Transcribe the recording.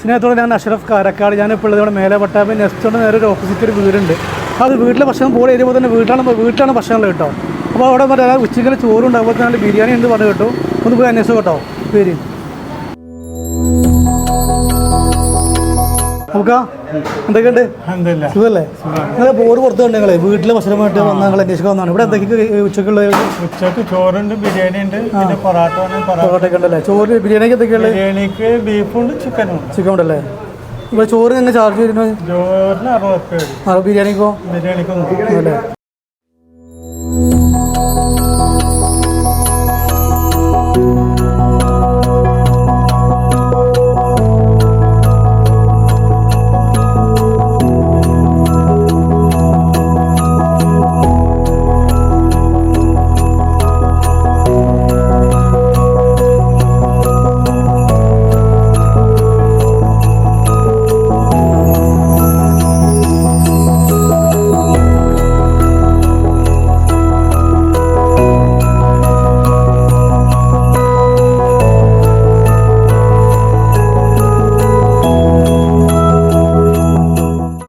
സ്നേഹത്തോടെ ഞാൻ അഷറഫ് കാരക്കാട് ഞാനിപ്പോൾ ഉള്ളത് ഇവിടെ മേലെ പട്ടാമ്പി നേരെ ഒരു ഓപ്പോസിറ്റ് ഒരു വീടുണ്ട്. അത് വീട്ടിലെ ഭക്ഷണം പോലെ ഏരിയ തന്നെ വീട്ടിലാണ് വീട്ടിലാണ് ഭക്ഷണങ്ങൾ കേട്ടോ. അപ്പോൾ അവിടെ മറ്റേ ഉച്ചയ്ക്ക് ചോറുണ്ട് അതുപോലെ തന്നെ ബിരിയാണി ഉണ്ട് പറഞ്ഞു കേട്ടോ. ഒന്ന് പോയി അന്വേഷിച്ചു കേട്ടോ. പേര്. നമുക്ക്? എന്തൊക്കെയുണ്ട്? അൽഹംദുലില്ലാ. സുഖല്ലേ? നിങ്ങളെ പുറത്ത് കണ്ട് വീട്ടിലെ ഭക്ഷണമായിട്ട് വന്നാൽ അന്വേഷിക്കാൻ വന്നാണ്. ഇവിടെ എന്തൊക്കെ ഉച്ചക്കുള്ള ഉച്ചയ്ക്ക് ചോറുണ്ട് ബിരിയാണി ഉണ്ട് പിന്നെ പൊറാട്ട പൊറോട്ടയൊക്കെ ഉണ്ടല്ലേ? ചോറ് ബിരിയാണിക്ക് എന്തൊക്കെയാണ് ബിരിയാണിക്ക് ബീഫുണ്ട് ചിക്കനും ചിക്കൻ ഉണ്ടല്ലേ? ഇവിടെ ചോറ് എങ്ങനെ ചാർജ് വരുന്നത്? ചോറിന് അറുപത് ബിരിയാണിക്കോ? ബിരിയാണിക്ക് അല്ലേ?